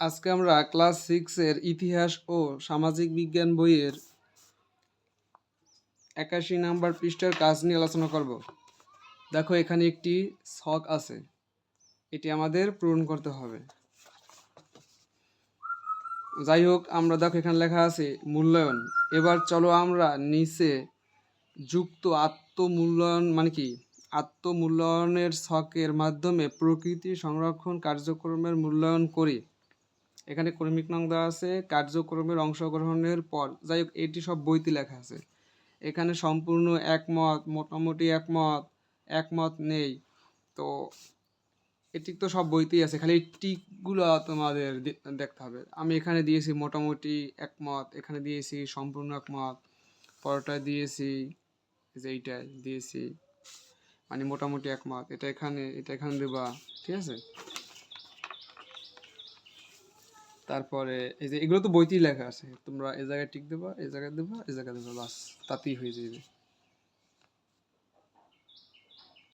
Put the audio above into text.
আজকে আমরা ক্লাস সিক্সের ইতিহাস ও সামাজিক বিজ্ঞান বইয়ের একাশি নাম্বার পৃষ্ঠার কাজ নিয়ে আলোচনা করব। দেখো, এখানে একটি ছক আছে। এটি আমাদের পূরণ করতে হবে। যাই হোক, আমরা দেখো এখানে লেখা আছে মূল্যায়ন। এবার চলো আমরা নিচে যুক্ত আত্মমূল্যায়ন মানে কি? আত্মমূল্যায়নের ছকের মাধ্যমে প্রকৃতি সংরক্ষণ কার্যক্রমের মূল্যায়ন করি। এখানে ক্রমিক নং দেওয়া আছে, কার্যক্রমের অংশগ্রহণের পর। যাই হোক, এটি সব বইতে লেখা আছে। এখানে সম্পূর্ণ একমত, মোটামুটি একমত একমত নেই। তো এটি তো সব বইতেই আছে, খালি টিকগুলো তোমাদের দেখতে হবে। আমি এখানে দিয়েছি মোটামুটি একমত, এখানে দিয়েছি সম্পূর্ণ একমত, পরোটা দিয়েছি যে এইটা দিয়েছি মানে মোটামুটি একমত। এটা এখানে এটা এখানে দেবা, ঠিক আছে? তারপরে এই যে এগুলো তো বইতেই লেখা আছে। তোমরা এ জায়গায় টিক দেবা এই জায়গায় দেবা এই জায়গায় দেবা, বাস, তাতেই হয়ে যাবে।